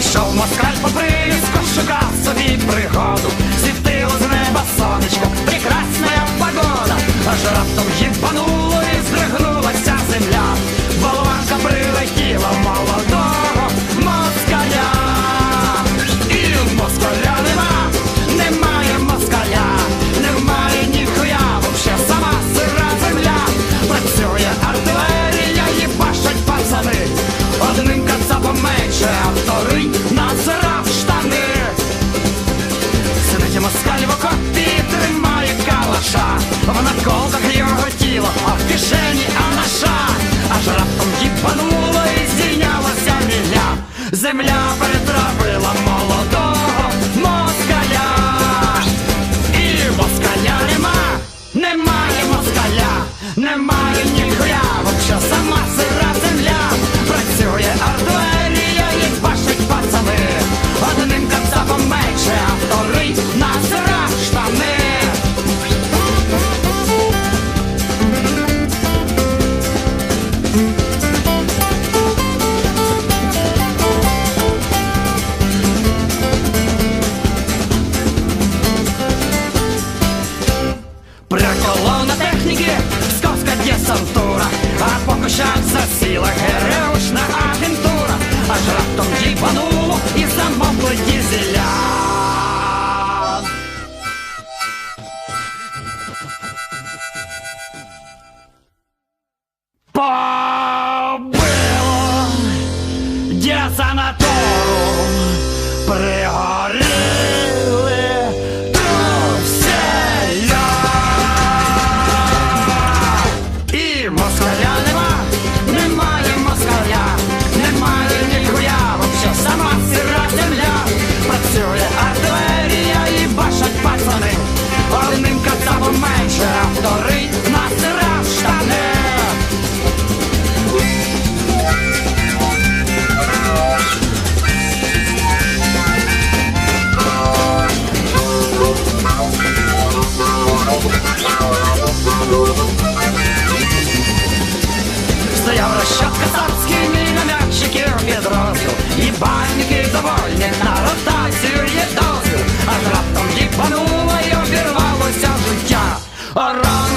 Пішов москаль по приліску, шукав собі пригоду, світило з Травила молодого москаля, і москаля нема, немає москаля, немає ніхто. Yeah. Around